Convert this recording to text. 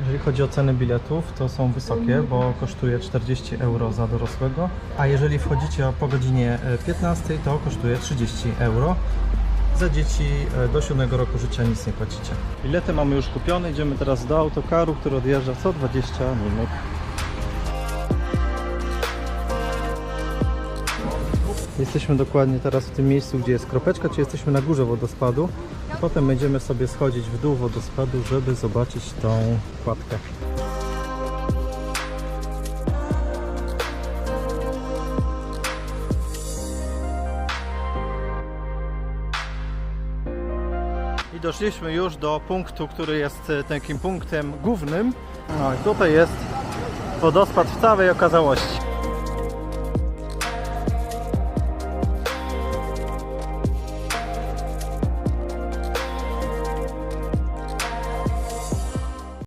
Jeżeli chodzi o ceny biletów, to są wysokie, bo kosztuje 40 euro za dorosłego, a jeżeli wchodzicie po godzinie e, 15, to kosztuje 30 euro. Za dzieci e, do 7 roku życia nic nie płacicie. Bilety mamy już kupione, idziemy teraz do autokaru, który odjeżdża co 20 minut. Jesteśmy dokładnie teraz w tym miejscu, gdzie jest kropeczka, czyli jesteśmy na górze wodospadu. Potem będziemy sobie schodzić w dół wodospadu, żeby zobaczyć tą kładkę. I doszliśmy już do punktu, który jest e, takim punktem głównym. No i tutaj jest wodospad w całej okazałości.